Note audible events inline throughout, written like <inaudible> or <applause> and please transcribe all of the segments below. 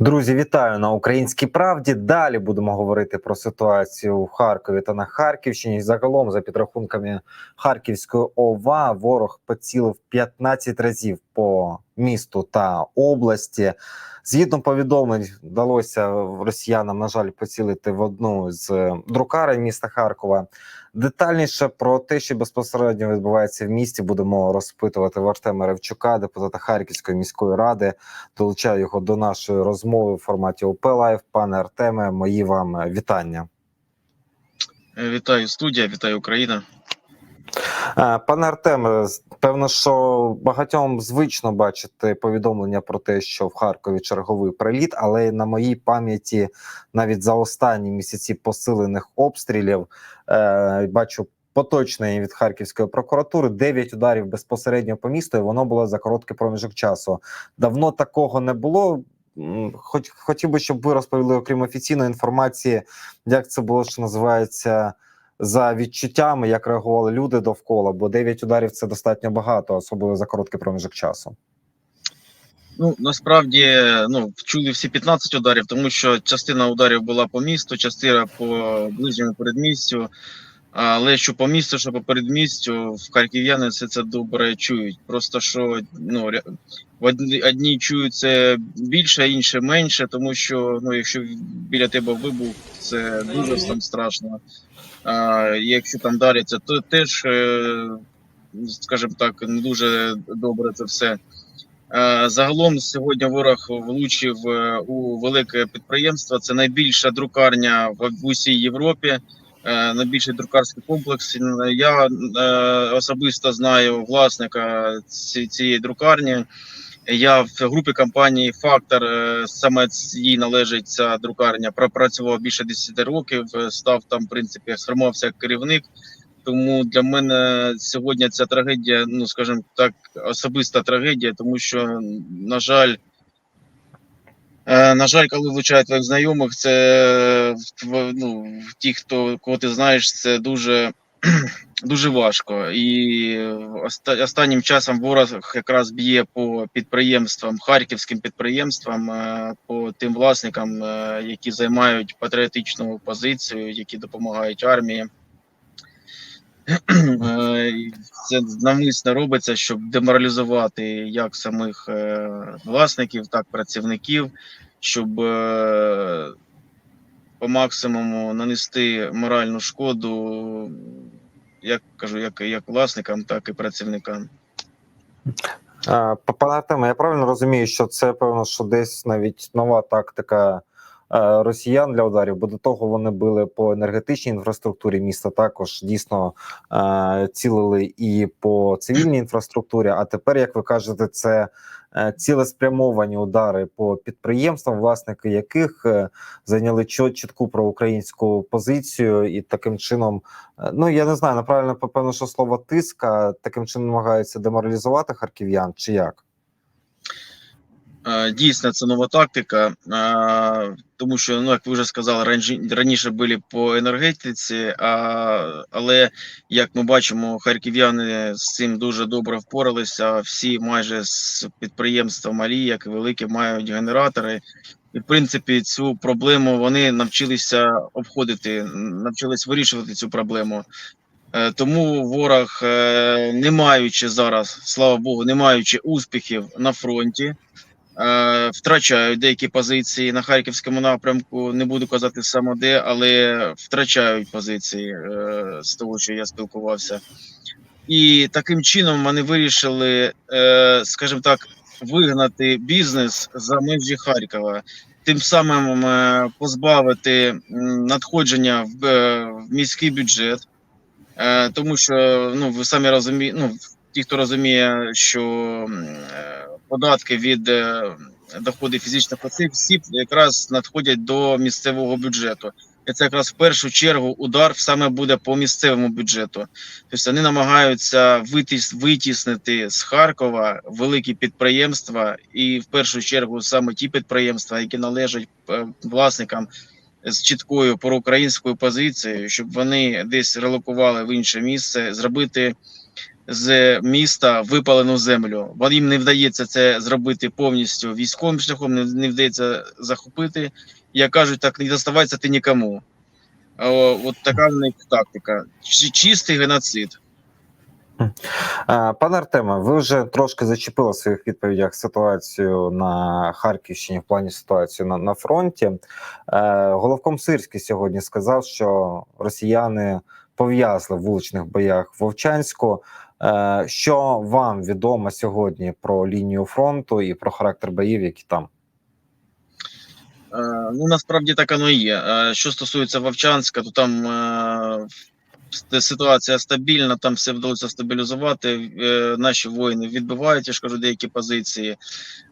Друзі, вітаю на українській правді. Далі будемо говорити про ситуацію в Харкові та на Харківщині. Загалом, за підрахунками Харківської ОВА, ворог поцілив 15 разів по місту та області. Згідно повідомлень, вдалося росіянам, на жаль, поцілити в одну з друкарень міста Харкова. Детальніше про те, що безпосередньо відбувається в місті, будемо розпитувати в Артема Ревчука, депутата Харківської міської ради. Долучаю його до нашої розмови в форматі ОП Лайв. Пане Артеме, мої вам вітання. Е, Вітаю студія, вітаю Україна. Е, Пане Артеме, певно, що багатьом звично бачити повідомлення про те, що в Харкові черговий приліт, але на моїй пам'яті навіть за останні місяці посилених обстрілів е, бачу. Поточної від Харківської прокуратури 9 ударів безпосередньо по місту, і воно було за короткий проміжок часу. Давно такого не було. Хоч хотів би, щоб ви розповіли, окрім офіційної інформації, як це було, що називається за відчуттями, як реагували люди довкола, бо 9 ударів це достатньо багато, особливо за короткий проміжок часу. Ну насправді ну чули всі 15 ударів, тому що частина ударів була по місту, частина по ближньому передмістю. Але що по місту, що по передмістю, в харків'яни все це добре чують. Просто що ну одні, чують це більше, інші менше, тому що ну, якщо біля тебе вибух, це дуже там страшно. Якщо там даряться, то теж, е, скажімо так, не дуже добре це все. Загалом сьогодні ворог влучив е, у велике підприємство. Це найбільша друкарня в усій Європі, е, найбільший друкарський комплекс. Я особисто знаю власника цієї друкарні. Я в групі компанії Фактор е, саме їй належить ця друкарня. Пропрацював більше 10 років. е, Став там, в принципі, сформувався як керівник. Тому для мене сьогодні ця трагедія, ну скажімо так, особиста трагедія, тому що, на жаль, е, на жаль, коли влучають твоїх знайомих, це ну, ті, хто кого ти знаєш, це дуже, дуже важко. І оста- останнім часом ворог якраз б'є по підприємствам, харківським підприємствам, е, по тим власникам, е, які займають патріотичну позицію, які допомагають армії. <clears throat> Е, Це навмисно робиться, щоб деморалізувати як самих власників, так і працівників, щоб по максимуму нанести моральну шкоду, як кажу, як, як власникам, так і працівникам. Е, Пане Артеме, я правильно розумію, що це певно, що десь навіть нова тактика е, росіян для ударів, бо до того вони били по енергетичній інфраструктурі міста. Також дійсно е, цілили і по цивільній інфраструктурі. А тепер, як ви кажете, це цілеспрямовані удари по підприємствам, власники яких е, зайняли чітку проукраїнську позицію, і таким чином, е, ну я не знаю, направильно певно, що слово тиска таким чином намагаються деморалізувати харків'ян, чи як? Е, Дійсно, це нова тактика, е, тому що, ну як ви вже сказали, раніше, були по енергетиці, а, але як ми бачимо, харків'яни з цим дуже добре впоралися. Всі майже з підприємства малі, як і великі, мають генератори. І в принципі, цю проблему вони навчилися обходити, навчились вирішувати цю проблему. Е, Тому ворог, не маючи зараз, слава Богу, не маючи успіхів на фронті, втрачають деякі позиції на харківському напрямку. Не буду казати саме де, але втрачають позиції е, з того, що я спілкувався. І таким чином вони вирішили, е, скажімо так, вигнати бізнес за межі Харкова. Тим самим е, позбавити надходження в, е, міський бюджет, е, тому що ну ви самі розумієте, ну ті, хто розуміє, що е, податки від е, доходів фізичних осіб осіб якраз надходять до місцевого бюджету. І це якраз в першу чергу удар саме буде по місцевому бюджету. Тобто вони намагаються витіс, витіснити з Харкова великі підприємства, і в першу чергу саме ті підприємства, які належать е, власникам з чіткою проукраїнською позицією, щоб вони десь релокували в інше місце, зробити з міста випалену землю. Бо їм не вдається це зробити повністю військовим шляхом, не, не вдається захопити. Як кажуть, так не доставайся ти нікому. О, от така в них тактика. Чи- Чистий геноцид. Пане Артеме, ви вже трошки зачепили в своїх відповідях ситуацію на Харківщині в плані ситуації на, на фронті. Е, Головком Сирський сьогодні сказав, що росіяни пов'язли в вуличних боях Вовчанську. Е, Що вам відомо сьогодні про лінію фронту і про характер боїв, які там? Е, Ну, насправді так воно і є. Е, Що стосується Вовчанська, то там ситуація стабільна, там все вдалося стабілізувати. Наші воїни відбивають, я ж кажу, деякі позиції.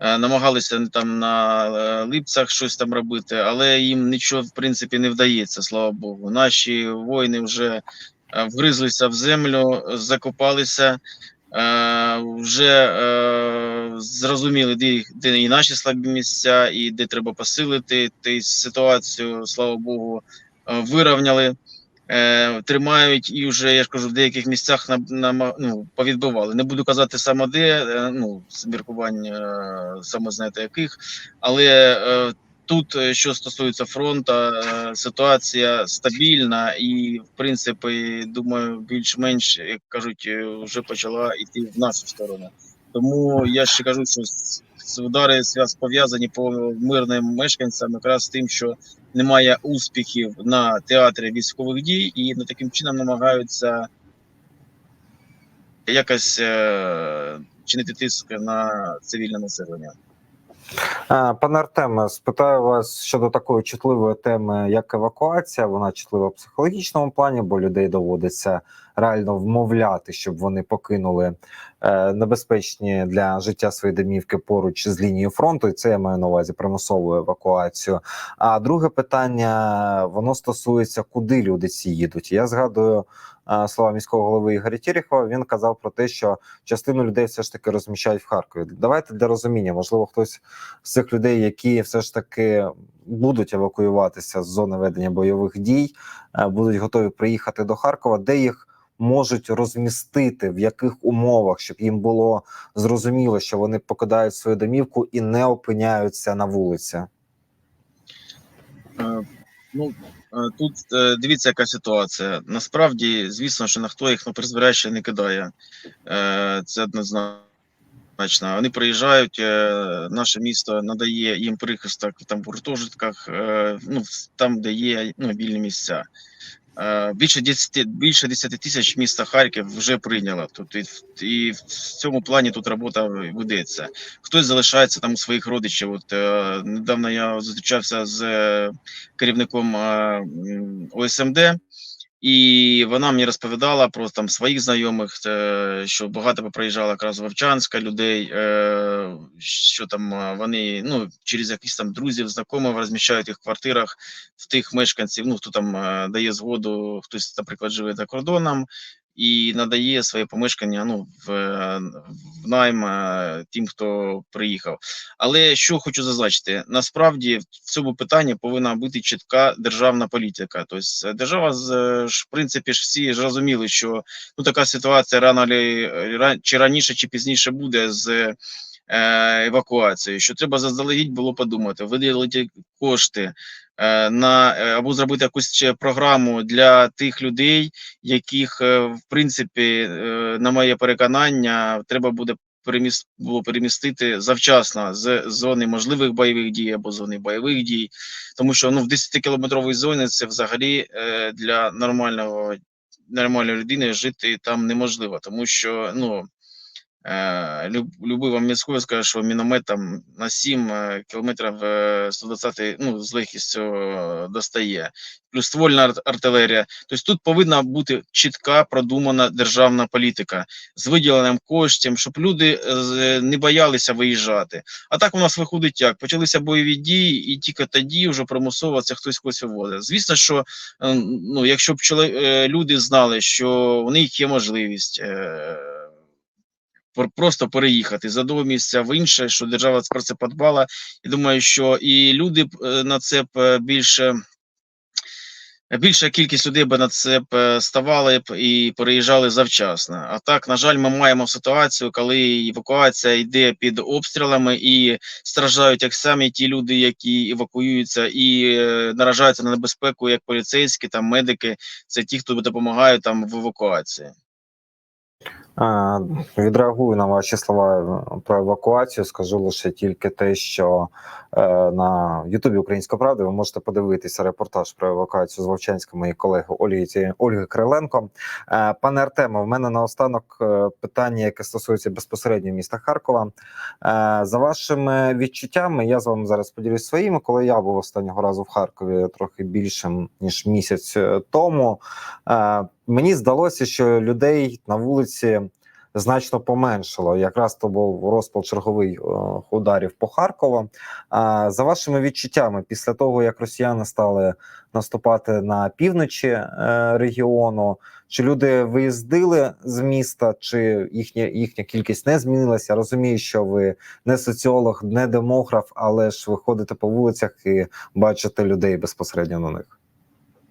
Намагалися там на липцях щось там робити, але їм нічого в принципі не вдається, слава Богу. Наші воїни вже вгризлися в землю, закопалися. Е, вже е, зрозуміли, де, де і наші слабі місця, і де треба посилити. Ти ситуацію, слава Богу, е, вирівняли, е, тримають і вже, я ж кажу, в деяких місцях на, на, ну, повідбивали. Не буду казати саме де, е, ну, міркувань е, саме знаєте яких, але е, тут, е, що стосується фронту, е, ситуація стабільна і, в принципі, думаю, більш-менш, як кажуть, е, вже почала йти в нашу сторону. Тому я ще кажу, що удари зв'яз пов'язані по мирним мешканцям якраз тим, що немає успіхів на театрі військових дій, і на таким чином намагаються якось чинити тиск на цивільне населення. Пане Артеме, спитаю вас щодо такої чутливої теми, як евакуація. Вона чутлива в психологічному плані, бо людей доводиться реально вмовляти, щоб вони покинули е, небезпечні для життя свої домівки поруч з лінією фронту. І це я маю на увазі примусову евакуацію. А друге питання воно стосується, куди люди ці їдуть. Я згадую слова міського голови Ігоря Тіріхова. Він казав про те, що частину людей все ж таки розміщають в Харкові. Давайте для розуміння, можливо, хтось з цих людей, які все ж таки будуть евакуюватися з зони ведення бойових дій, е, будуть готові приїхати до Харкова, де їх можуть розмістити, в яких умовах, щоб їм було зрозуміло, що вони покидають свою домівку і не опиняються на вулиці. Е, Ну, е, тут е, дивіться, яка ситуація. Насправді, звісно, що ніхто їх на призволяще не кидає. Е, Це однозначно. Вони приїжджають, е, наше місто надає їм прихисток там в гуртожитках, е, ну, там, де є ну, вільні місця. Е, Більше 10, більше 10 тисяч міста Харків вже прийняло. Тут і, і в цьому плані тут робота ведеться. Хтось залишається там у своїх родичів. От е, недавно я зустрічався з е, керівником ОСМД, і вона мені розповідала про там своїх знайомих, е, що багато приїжджало якраз Вовчанська людей, е, що там е, вони ну через якісь там друзів, знайомих розміщають їх в квартирах в тих мешканців. Ну хто там дає згоду, хтось, наприклад, живе за кордоном. І надає своє помешкання ну, в, е, в найм е, тим, хто приїхав. Але що хочу зазначити, насправді в цьому питанні повинна бути чітка державна політика. Тобто е, держава в принципі ж всі ж розуміли, що ну така ситуація рано чи раніше, чи пізніше буде з евакуацією. Що треба заздалегідь було подумати, виділити кошти на е, або зробити якусь ще програму для тих людей, яких е, в принципі, е, на моє переконання, треба буде переміс... було перемістити завчасно з зони можливих бойових дій або зони бойових дій, тому що ну в 10 кілометровій зоні це взагалі е, для нормального нормальної людини жити там неможливо, тому що ну. Е, любий вам міський скаже, що міномет там на 7 е, кілометрів е, 120 ну, з легкістю е, достає, плюс ствольна ар- артилерія. Тобто тут повинна бути чітка продумана державна політика з виділенням коштів, щоб люди е, не боялися виїжджати. А так у нас виходить як? Почалися бойові дії, і тільки тоді вже примусово це хтось когось виводить. Звісно, що е, ну, якщо б е, люди знали, що у них є можливість. Просто переїхати з одного місця в інше, що держава про це подбала. І думаю, що і люди б, е, на це б е, більше більша кількість людей би на це б е, ставали б і переїжджали завчасно. А так, на жаль, ми маємо ситуацію, коли евакуація йде під обстрілами і страждають так самі ті люди, які евакуюються і наражаються на небезпеку, як поліцейські, там медики. Це ті, хто допомагають там в евакуації. Відреагую на ваші слова про евакуацію. Скажу лише тільки те, що на Ютубі Українська Правда ви можете подивитися репортаж про евакуацію з Вовчанська моєї колеги Ольги Ольги Криленко. Е, Пане Артеме, в мене наостанок е, питання, яке стосується безпосередньо міста Харкова. Е, За вашими відчуттями, я з вами зараз поділюсь своїми. Коли я був останнього разу в Харкові трохи більшим ніж місяць е, тому. Е, Мені здалося, що людей на вулиці значно поменшало. Якраз то був розпал черговий е, ударів по Харкову. А за вашими відчуттями, після того як росіяни стали наступати на півночі е, регіону, чи люди виїздили з міста, чи їхня їхня кількість не змінилася? Розумію, що ви не соціолог, не демограф, але ж ви ходите по вулицях і бачите людей безпосередньо на них.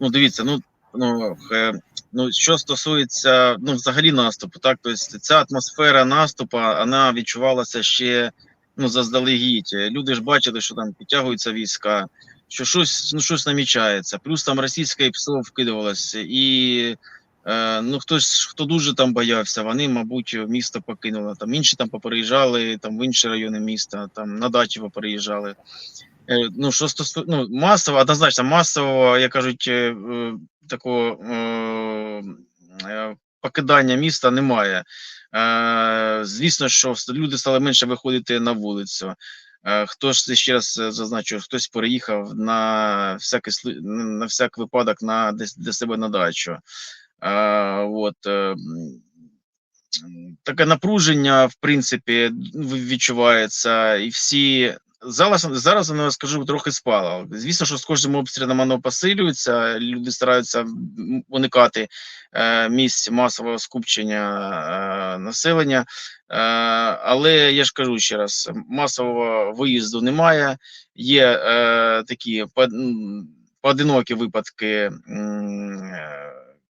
Ну, дивіться, ну, ну, е, ну що стосується ну, взагалі наступу, так, тобто ця атмосфера наступу, вона відчувалася ще ну, заздалегідь. Люди ж бачили, що там підтягуються війська, що щось, ну, щось намічається. Плюс там російське ПСО вкидувалося, і е, ну, хтось, хто дуже там боявся, вони, мабуть, місто покинули. Там інші там попереїжджали, там в інші райони міста, там на дачі попереїжджали. Е, ну, що стосу... ну, масово, однозначно, масового, як кажуть, е, такого е, покидання міста немає. Е, звісно, що люди стали менше виходити на вулицю. Е, Хто ж ще раз е, зазначу, хтось переїхав на всякий на всяк випадок на десь для себе на дачу. Е, от, е, таке напруження, в принципі, відчувається, і всі зараз, зараз воно скажу трохи спало. Звісно, що з кожним обстрілом воно посилюється. Люди стараються уникати е, місць масового скупчення е, населення. Е, але я ж кажу ще раз: масового виїзду немає. Є е, такі по- поодинокі випадки. е,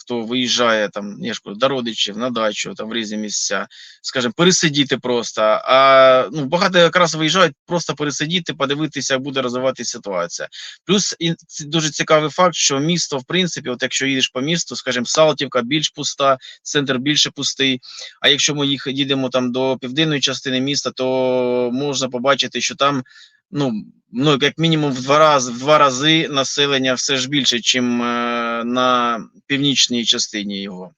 Хто виїжджає там, я ж кажу, до родичів на дачу, там в різні місця, скажімо, пересидіти просто. А ну багато якраз виїжджають просто пересидіти, подивитися, як буде розвиватися ситуація. Плюс і ц- дуже цікавий факт, що місто, в принципі, от якщо їдеш по місту, скажімо, Салтівка більш пуста, центр більше пустий. А якщо ми їх їдемо там до південної частини міста, то можна побачити, що там. Ну, ну, як мінімум в два рази в два рази населення все ж більше, ніж е, на північній частині його.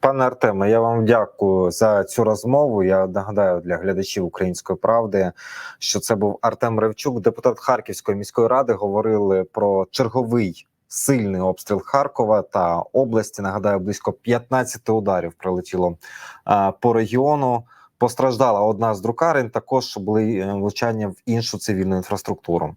Пане Артеме, я вам дякую за цю розмову. Я нагадаю для глядачів української правди, що це був Артем Ревчук, депутат Харківської міської ради. Говорили про черговий сильний обстріл Харкова та області. Нагадаю, близько 15 ударів прилетіло по регіону. Постраждала одна з друкарень. Також були е, влучання в іншу цивільну інфраструктуру.